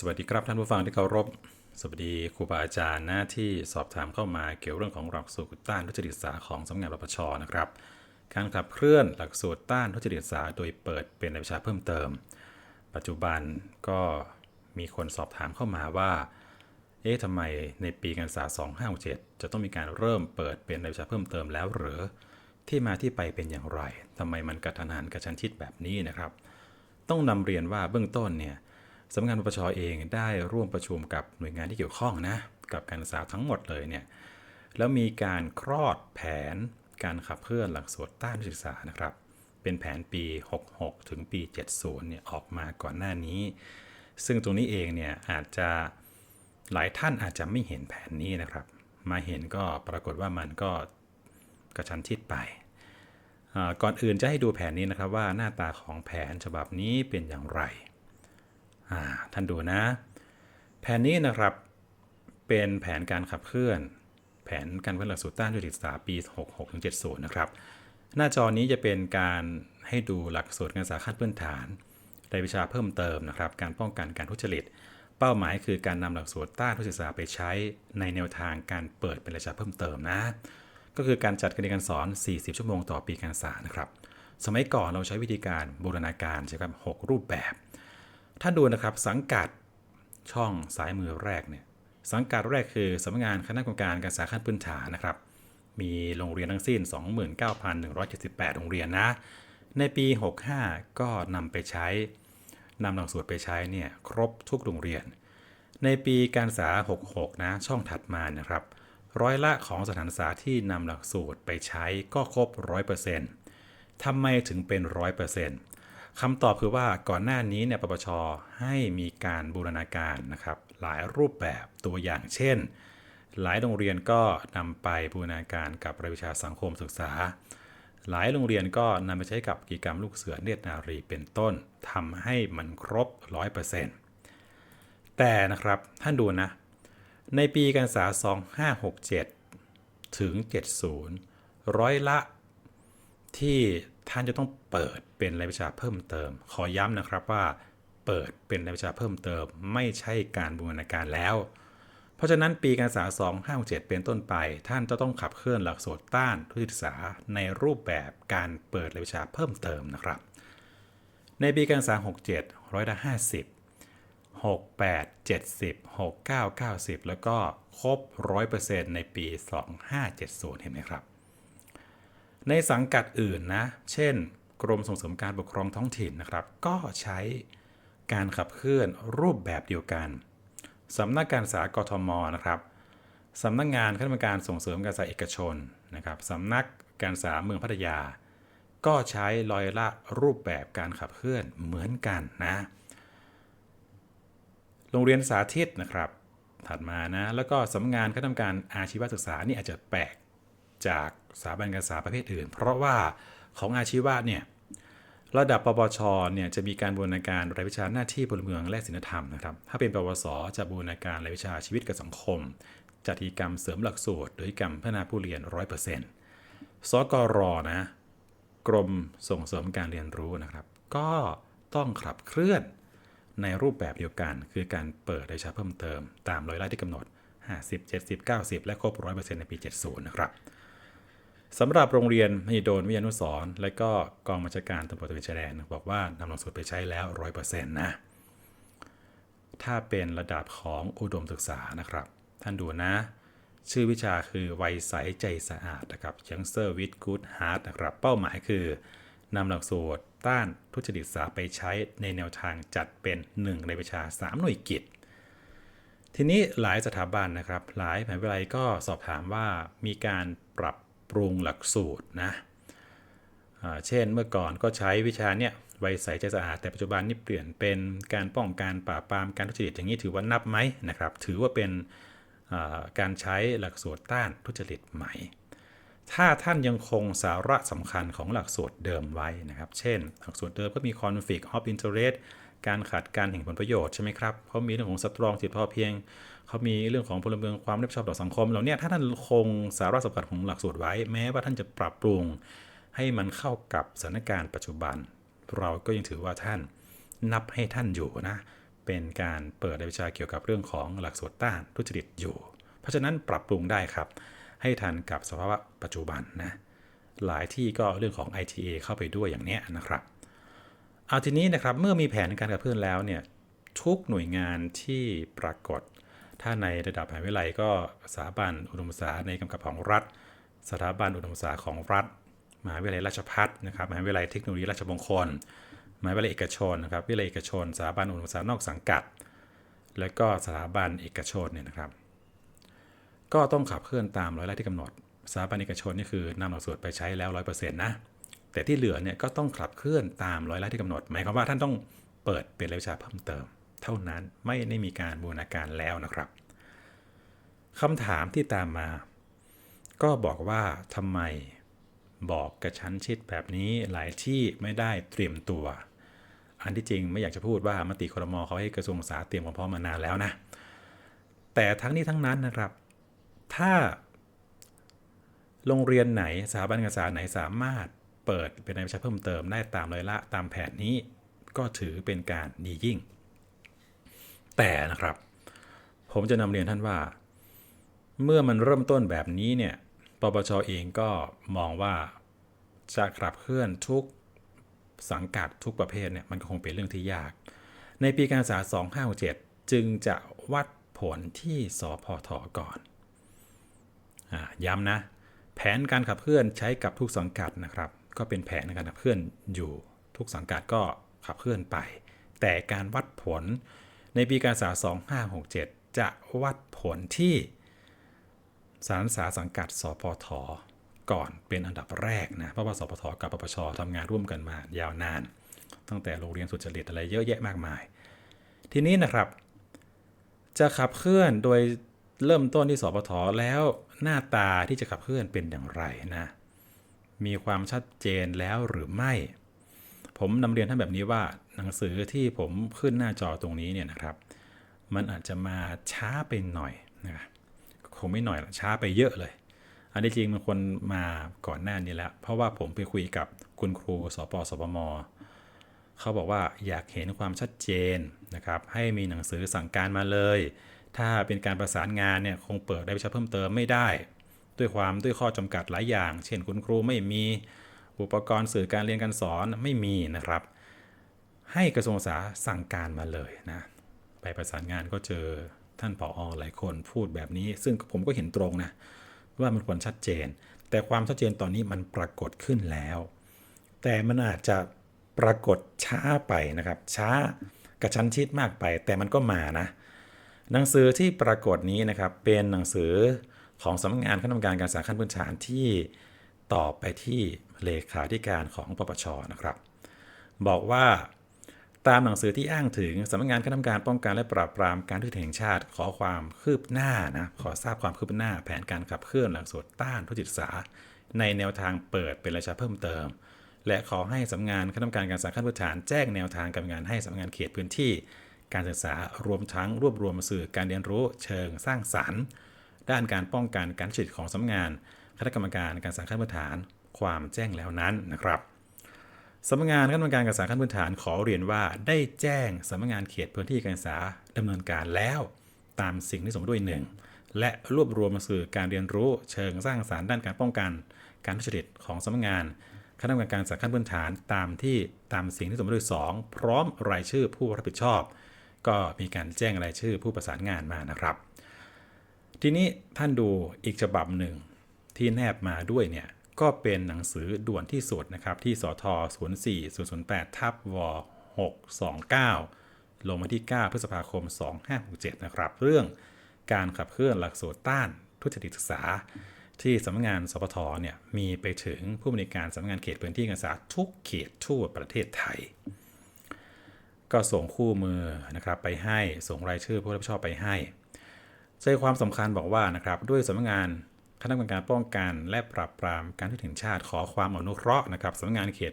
สวัสดีครับท่านผู้ฟังที่เคารพ สวัสดีครูบาอาจารย์หน้าที่สอบถามเข้ามาเกี่ยวเรื่องของหลักสูตรต้านทุจริตศึกษาของสำนักงานปปชนะครับ การขับเคลื่อนหลักสูตรต้านทุจริตศึกษาโดยเปิดเป็นรายวิชาเพิ่มเติม ปัจจุบันก็มีคนสอบถามเข้ามาว่า เอ๊ะทำไมในปีการศึกษา 2567 จะต้องมีการเริ่มเปิดเป็นรายวิชาเพิ่มเติมแล้วหรือ ที่มาที่ไปเป็นอย่างไรทำไมมันกระทันหันกระชั้นชิดแบบนี้นะครับ ต้องนำเรียนว่าเบื้องต้นเนี่ย สำนักงานปปชเองได้ร่วมประชุมกับหน่วยงานที่เกี่ยวข้องนะกับการศึกษาทั้งหมดเลยเนี่ยแล้วมีการคลอดแผนการขับเคลื่อนหลักสูตรต้านศึกษานะครับ เป็นแผนปี 66 ถึงปี 70 เนี่ยออกมาก่อนหน้านี้ ซึ่งตรงนี้เองเนี่ยอาจจะหลายท่านอาจจะไม่เห็นแผนนี้นะครับ มาเห็นก็ปรากฏว่ามันก็กระชันชิดไป ก่อนอื่นจะให้ดูแผนนี้นะครับว่าหน้าตาของแผนฉบับนี้เป็นอย่างไร ท่านดูนะ แผนนี้นะครับเป็นแผนการขับเคลื่อน แผนการพัฒนหลักสูตรต้านทุจริตศึกษาปี 66-70 นะครับ หน้าจอนี้จะเป็นการให้ดูหลักสูตรการศึกษาขั้นพื้นฐานรายวิชาเพิ่มเติมนะครับ การป้องกันการทุจริต เป้าหมายคือการนำหลักสูตรต้านทุจริตศึกษาไปใช้ในแนวทางการเปิดเป็นรายวิชาเพิ่มเติมนะ ก็คือการจัดการเรียนการสอน 40 ชั่วโมงต่อปีการศึกษานะครับ สมัยก่อนเราใช้วิธีการบูรณาการใช่ครับ6รูปแบบ ถ้าดูนะครับสังกัดช่องซ้ายมือแรกเนี่ยสังกัดแรกคือสำนักงานคณะกรรมการการศึกษาขั้นพื้นฐานนะครับ มีโรงเรียนทั้งสิ้น 29,178 โรงเรียนนะ ในปี 65 ก็นำไปใช้นำหลักสูตรไปใช้เนี่ยครบทุกโรงเรียน ในปีการศึกษา 66 นะช่องถัดมานะครับ ร้อยละของสถานศึกษาที่นำหลักสูตรไปใช้ก็ครบ 100%ทำไมถึงเป็น 100% คำตอบคือว่าก่อนหน้านี้เนี่ยปปชให้มีการบูรณาการนะครับหลายรูปแบบตัวอย่างเช่น หลายโรงเรียนก็นำไปบูรณาการกับรายวิชาสังคมศึกษา หลายโรงเรียนก็นำไปใช้กับกิจกรรมลูกเสือเนตรนารีเป็นต้นทำให้มันครบ 100%แต่นะครับท่านดูนะ ในปีการศึกษา 2567 ถึง 70 ร้อยละที่ ท่านจะต้องเปิดเป็นรายวิชาเพิ่มเติม ขอย้ำนะครับว่า เปิดเป็นรายวิชาเพิ่มเติม ไม่ใช่การบูรณาการแล้ว เพราะฉะนั้นปีการศึกษา 2567 เป็นต้นไป ท่านจะต้องขับเคลื่อนหลักสูตรต้านทุจริตศึกษาในรูปแบบการเปิดรายวิชาเพิ่มเติมนะครับ ในปีการศึกษา 67 ร้อยละ50 68 70 69 90 แล้วก็ครบ 100%ในปี 2570 เห็นไหมครับ ในสังกัดอื่นนะ เช่น กรมส่งเสริมการปกครองท้องถิ่นนะครับ ก็ใช้การขับเคลื่อนรูปแบบเดียวกันสำนักการศึกษากทมนะครับสำนักงานคณะกรรมการส่งเสริมการศึกษาเอกชนนะครับสำนักการศึกษาเมืองพัทยา ก็ใช้รอยละรูปแบบการขับเคลื่อนเหมือนกันนะ โรงเรียนสาธิตนะครับ ถัดมานะ แล้วก็สำนักงานคณะกรรมการอาชีวศึกษานี่อาจจะแปลก จากสถาบันการศึกษาประเภทอื่น เพราะว่าของอาชีวะเนี่ยระดับปปชเนี่ยจะมีการบูรณาการรายวิชาหน้าที่พลเมืองและศิลธรรมนะครับ ถ้าเป็นปวสจะบูรณาการรายวิชาชีวิตกับสังคม จัดกิจกรรมเสริมหลักสูตรหรือกิจกรรมพัฒนาผู้เรียน 100%สกรนะกรมส่งเสริมการเรียนรู้นะครับ ก็ต้องขับเคลื่อนในรูปแบบเดียวกัน คือการเปิดรายวิชาเพิ่มเติม ตามร้อยละที่กำหนด 50 70 90 และครบ 100%ในปี 70 นะครับ สำหรับโรงเรียนมหิดลวิทยานุสรและก็กองบัญชาการตำรวจตระเวนชายแดนบอกว่านำหลักสูตรไปใช้แล้ว 100%นะ ถ้าเป็นระดับของอุดมศึกษานะครับ ท่านดูนะ ชื่อวิชาคือไวใสใจสะอาดนะครับ Youngster with Good Heart นะครับ เป้าหมายคือนำหลักสูตรต้านทุจริตศึกษาไปใช้ในแนวทางจัดเป็น 1 ในวิชา 3 หน่วยกิจทีนี้หลายสถาบันนะครับ หลายมหาวิทยาลัยก็สอบถามว่ามีการปรับ ปรุงหลักสูตรนะเช่นเมื่อก่อนก็ใช้วิชาเนี่ยไวใสใจสะอาดแต่ปัจจุบันนี่เปลี่ยนเป็นการป้องกันปราบปรามการทุจริตอย่างนี้ถือว่านับไหมนะครับ ถือว่าเป็นการใช้หลักสูตรต้านทุจริตไหม่ ถ้าท่านยังคงสาระสำคัญของหลักสูตรเดิมไว้นะครับ เช่น หลักสูตรเดิมก็มี conflict of interest การขัดการแห่งผลประโยชน์ใช่ไหมครับเขามีเรื่องของสตรองจิตพอเพียงเขามีเรื่องของพลเมืองความรับผิดชอบต่อสังคมเหล่าเนี้ยถ้าท่านคงสาระสำคัญของหลักสูตรไว้ แม้ว่าท่านจะปรับปรุง ให้มันเข้ากับสถานการณ์ปัจจุบัน เราก็ยังถือว่าท่านนับให้ท่านอยู่นะเป็นการเปิดรายวิชาเกี่ยวกับเรื่องของหลักสูตรต้านทุจริตอยู่ เพราะฉะนั้นปรับปรุงได้ครับ ให้ทันกับสภาวะปัจจุบันนะหลายที่ก็เรื่องของ ITA เข้าไปด้วยอย่างเนี้ยนะครับ เอาทีนี้นะครับเมื่อมีแผนการกับเพื่อนแล้วเนี่ยทุกหน่วยงานที่ปรากฏ ถ้าในระดับมหาวิทยาลัยก็สถาบันอุดมศึกษาในกำกับของรัฐ สถาบันอุดมศึกษาของรัฐ มหาวิทยาลัยราชภัฏนะครับมหาวิทยาลัยเทคโนโลยีราชมงคลมหาวิทยาลัยเอกชนนะครับวิทยาลัยเอกชนสถาบันอุดมศึกษานอกสังกัด และก็สถาบันเอกชนเนี่ยนะครับ ก็ต้องขับเคลื่อนตามร้อยละที่กำหนดสถาบันเอกชนนี่คือนำหลักสูตรไปใช้แล้วร้อยเปอร์เซ็นต์นะ แต่ที่เหลือเนี่ยก็ต้องขับเคลื่อนตามร้อยละที่กำหนด หมายความว่าท่านต้องเปิดเป็นรายวิชาเพิ่มเติม เท่านั้นไม่ได้มีการบูรณาการแล้วนะครับคำถามที่ตามมา ก็บอกว่าทำไมบอกกระชั้นชิดแบบนี้หลายที่ไม่ได้เตรียมตัว อันที่จริงไม่อยากจะพูดว่ามติครมเขาให้กระทรวงศึกษาเตรียมความพร้อมมานานแล้วนะ แต่ทั้งนี้ทั้งนั้นนะครับ ถ้าโรงเรียนไหนสถาบันการศึกษาไหนสามารถ เปิดเป็นรายวิชาเพิ่มเติมได้ตามเลยละตามแผนนี้ก็ถือเป็นการดียิ่ง แต่นะครับ ผมจะนำเรียนท่านว่า เมื่อมันเริ่มต้นแบบนี้เนี่ยปปชเองก็มองว่าจะขับเคลื่อนทุกสังกัดทุกประเภทเนี่ยมันก็คงเป็นเรื่องที่ยาก ในปีการศึกษา2567 จึงจะวัดผลที่สพทก่อนอย้ำนะ แผนการขับเคลื่อนใช้กับทุกสังกัดนะครับ ก็เป็นแผนในการขับเคลื่อนอยู่ทุกสังกัดก็ขับเคลื่อนไป แต่การวัดผลในปีการศึกษา2567 จะวัดผลที่สารศึกษาสังกัดสพทก่อนเป็นอันดับแรกนะเพราะว่าสพทกับปปชทำงานร่วมกันมายาวนาน ตั้งแต่โรงเรียนสุจริตอะไรเยอะแยะมากมาย ทีนี้นะครับ จะขับเคลื่อนโดยเริ่มต้นที่สพทแล้วหน้าตาที่จะขับเคลื่อนเป็นอย่างไรนะ มีความชัดเจนแล้วหรือไม่ ผมนำเรียนท่านแบบนี้ว่าหนังสือที่ผมขึ้นหน้าจอตรงนี้เนี่ยนะครับ มันอาจจะมาช้าไปหน่อยนะครับคงไม่หน่อยละช้าไปเยอะเลย อันที่จริงมันควรมาก่อนหน้านี้แล้ว เพราะว่าผมไปคุยกับคุณครูสปสปมเขาบอกว่าอยากเห็นความชัดเจนนะครับ ให้มีหนังสือสั่งการมาเลย ถ้าเป็นการประสานงานเนี่ยคงเปิดได้วิชาเพิ่มเติมไม่ได้ ด้วยความด้วยข้อจำกัดหลายอย่าง เช่นคุณครูไม่มีอุปกรณ์สื่อการเรียนการสอนไม่มีนะครับ ให้กระทรวงศึกษาสั่งการมาเลยนะไปประสานงานก็เจอท่านผออหลายคนพูดแบบนี้ ซึ่งผมก็เห็นตรงนะว่ามันควรชัดเจน แต่ความชัดเจนตอนนี้มันปรากฏขึ้นแล้ว แต่มันอาจจะปรากฏช้าไปนะครับ ช้ากระชั้นชิดมากไป แต่มันก็มานะ หนังสือที่ปรากฏนี้นะครับเป็นหนังสือ ของสำนักงานคณะกรรมการการศึกษาขั้นพื้นฐานที่ต่อไปที่เลขาธิการของปปชนะครับ บอกว่าตามหนังสือที่อ้างถึงสำนักงานคณะกรรมการป้องกันและปราบปรามการทุจริตแห่งชาติ ขอความคืบหน้านะขอทราบความคืบหน้าแผนการขับเคลื่อนหลักสูตรต้านทุจริตศึกษา ในแนวทางเปิดเป็นรายชาเพิ่มเติม และขอให้สำนักงานคณะกรรมการการศึกษาขั้นพื้นฐานแจ้งแนวทางการงานให้สำนักงานเขตพื้นที่ การศึกษารวมทั้งรวบรวมสื่อการเรียนรู้เชิงสร้างสรรค์ ด้านการป้องกันการทุจริตของสำนักงานคณะกรรมการการศึกษาขั้นพื้นฐานความแจ้งแล้วนั้นนะครับสำนักงานคณะกรรมการการศึกษาขั้นพื้นฐานขอเรียนว่าได้แจ้งสำนักงานเขตพื้นที่การศึกษาดำเนินการแล้วตามสิ่งที่สมด้วยหนึ่งและรวบรวมสื่อการเรียนรู้เชิงสร้างสารรค์ด้านการป้องกัน การทุจริตของสำนักงานคณะกรรมการการศึกษาขั้นพื้นฐานตามที่ตามสิ่งที่สมด้วยสองพร้อมรายชื่อผู้รับผิดชอบ ก็มีการแจ้งรายชื่อผู้ประสานงานมานะครับ ทีนี้ท่านดูอีกฉบับหนึ่งที่แนบมาด้วยเนี่ยก็เป็นหนังสือด่วนที่สุดนะครับที่สท04 008ทับว629 ลงมาที่ 9 พฤษภาคม 2567 นะครับ เรื่องการขับเคลื่อนหลักสูตรต้านทุจริตศึกษา ที่สำนักงานสปทเนี่ยมีไปถึงผู้บริการสำนักงานเขตพื้นที่การศึกษาทุกเขตทั่วประเทศไทย ก็ส่งคู่มือนะครับไปให้ส่งรายชื่อผู้รับผิดชอบไปให้ ใจความสำคัญบอกว่านะครับด้วยสำนักงานคณะกรรมการป้องกันและปราบปรามการทุจริตชาติขอความอนุเคราะห์นะครับสำนักงานเขต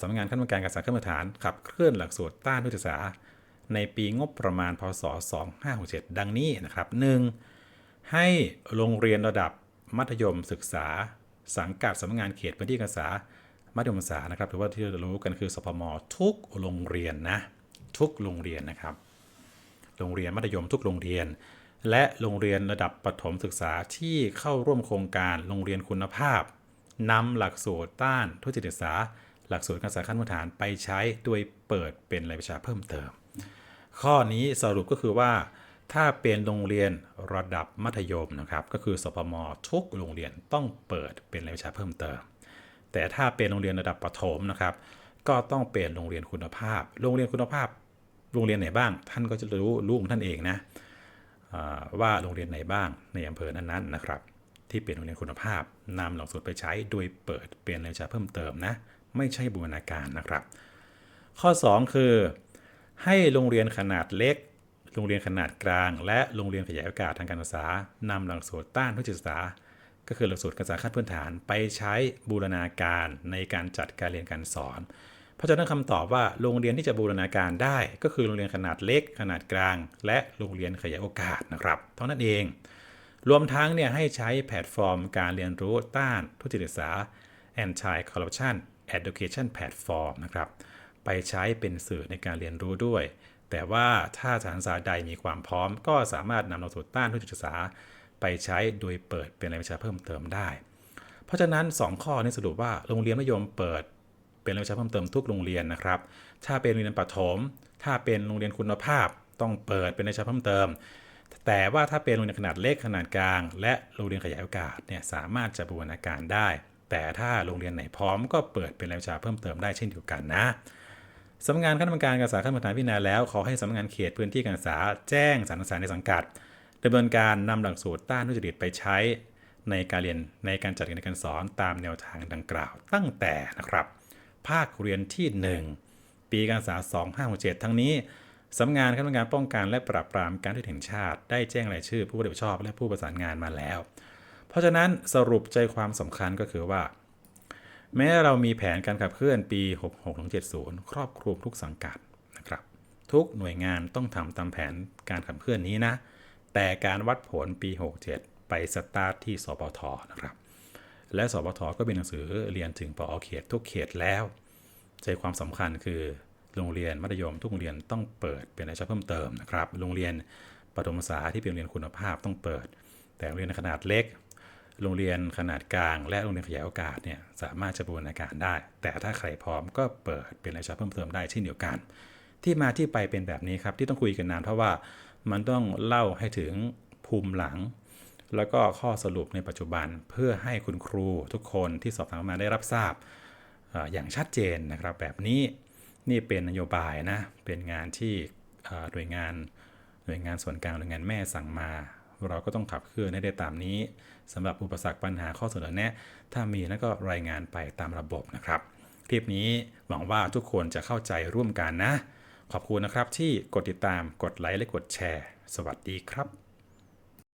สำนักงานคณะกรรมการการศึกษาขั้นพื้นฐานขับเคลื่อนหลักสูตรต้านทุจริตศึกษาในปีงบประมาณพศ 2567 ดังนี้นะครับ 1. ให้โรงเรียนระดับมัธยมศึกษา สังกัดสำนักงานเขตพื้นที่การศึกษามัธยมศึกษานะครับหรือว่าที่เรารู้กันคือสพมทุกโรงเรียนนะทุกโรงเรียนนะครับ โรงเรียนมัธยมทุกโรงเรียน และโรงเรียนระดับประถมศึกษาที่เข้าร่วมโครงการโรงเรียนคุณภาพนำหลักสูตรต้านทุจริตศึกษา หลักสูตรการศึกษาขั้นพื้นฐานไปใช้โดยเปิดเป็นรายวิชาเพิ่มเติม ข้อนี้สรุปก็คือว่า ถ้าเป็นโรงเรียนระดับมัธยมนะครับ ก็คือสพมทุกโรงเรียนต้องเปิดเป็นรายวิชาเพิ่มเติม แต่ถ้าเป็นโรงเรียนระดับประถมนะครับ ก็ต้องเป็นโรงเรียนคุณภาพ โรงเรียนคุณภาพ โรงเรียนไหนบ้าง ท่านก็จะรู้รู้ของท่านเองนะ ว่าโรงเรียนไหนบ้างในอำเภอนั้นๆนะครับ ที่เป็นโรงเรียนคุณภาพนำหลักสูตรไปใช้โดยเปิดเป็นรายวิชาเพิ่มเติมนะ ไม่ใช่บูรณาการนะครับ ข้อ 2 คือ ให้โรงเรียนขนาดเล็ก โรงเรียนขนาดกลาง และโรงเรียนขยายโอกาสทางการศึกษานำหลักสูตรต้านทุจริตศึกษา ก็คือหลักสูตรการศึกษาขั้นพื้นฐานไปใช้บูรณาการในการจัดการเรียนการสอน เพราะฉะนั้นคำตอบว่าโรงเรียนที่จะบูรณาการได้ ก็คือโรงเรียนขนาดเล็ก ขนาดกลาง และโรงเรียนขยายโอกาสนะครับ เท่านั้นเอง รวมทั้งเนี่ยให้ใช้แพลตฟอร์มการเรียนรู้ต้านทุจริตศึกษา Anti Corruption Education Platform นะครับไปใช้เป็นสื่อในการเรียนรู้ด้วย แต่ว่าถ้าสถานศึกษาใดมีความพร้อม ก็สามารถนำหลักสูตรต้านทุจริตศึกษา ไปใช้โดยเปิดเป็นรายวิชาเพิ่มเติมได้ เพราะฉะนั้น 2 ข้อนี้สรุปว่าโรงเรียนมัธยมเปิด เป็นรายวิชาเพิ่มเติมทุกโรงเรียนนะครับ ถ้าเป็นโรงเรียนประถม ถ้าเป็นโรงเรียนคุณภาพ ต้องเปิดเป็นรายวิชาเพิ่มเติม แต่ว่าถ้าเป็นโรงเรียนขนาดเล็กขนาดกลาง และโรงเรียนขยายโอกาสเนี่ยสามารถจะบูรณาการได้ แต่ถ้าโรงเรียนไหนพร้อมก็เปิดเป็นรายวิชาเพิ่มเติมได้เช่นเดียวกันนะสำนักงานคณะกรรมการการศึกษาขั้นพื้นฐานพิจารณาแล้วขอให้สำนักงานเขตพื้นที่การศึกษาแจ้งสานศึกษาในสังกัดดำเนินการนำหลักสูตรต้านทุจริตไปใช้ในการเรียนในการจัดการเรียนการสอนตามแนวทางดังกล่าวตั้งแต่นะครับ ภาคเรียนที่ 1 ปีการศึกษา 2567 ทั้งนี้สำนักงานคณะกรรมการป้องกันและปราบปรามการทุจริตแห่งชาติ ได้แจ้งรายชื่อผู้รับผิดชอบและผู้ประสานงานมาแล้ว เพราะฉะนั้นสรุปใจความสำคัญก็คือว่า แม้เรามีแผนการขับเคลื่อนปี 66-70 ครอบคลุมทุกสังกัดนะครับ ทุกหน่วยงานต้องทำตามแผนการขับเคลื่อนนี้นะ แต่การวัดผลปี 67 ไปสตาร์ทที่สปทนะครับ และสปทก็เป็นหนังสือเรียนถึงปอเขตทุกเขตแล้วใจความสำคัญคือโรงเรียนมัธยมทุกโรงเรียนต้องเปิดเป็นรายวิชาเพิ่มเติมนะครับ โรงเรียนประถมศึกษาที่เป็นโรงเรียนคุณภาพต้องเปิด แต่โรงเรียนขนาดเล็ก โรงเรียนขนาดกลาง และโรงเรียนขยายโอกาสเนี่ยสามารถจะบูรณาการได้ แต่ถ้าใครพร้อมก็เปิดเป็นรายวิชาเพิ่มเติมได้เช่นเดียวกัน ที่มาที่ไปเป็นแบบนี้ครับที่ต้องคุยกันนานเพราะว่ามันต้องเล่าให้ถึงภูมิหลัง แล้วก็ข้อสรุปในปัจจุบันเพื่อให้คุณครูทุกคนที่สอบถามมาได้รับทราบอย่างชัดเจนนะครับ แบบนี้นี่เป็นนโยบายนะเป็นงานที่หน่วยงานหน่วยงานส่วนกลางหน่วยงานแม่สั่งมา เราก็ต้องขับเคลื่อนให้ได้ตามนี้สำหรับอุปสรรคปัญหาข้อเสนอแนะ ถ้ามีแล้วก็รายงานไปตามระบบนะครับคลิปนี้หวังว่าทุกคนจะเข้าใจร่วมกันนะ ขอบคุณนะครับที่กดติดตามกดไลค์และกดแชร์ สวัสดีครับ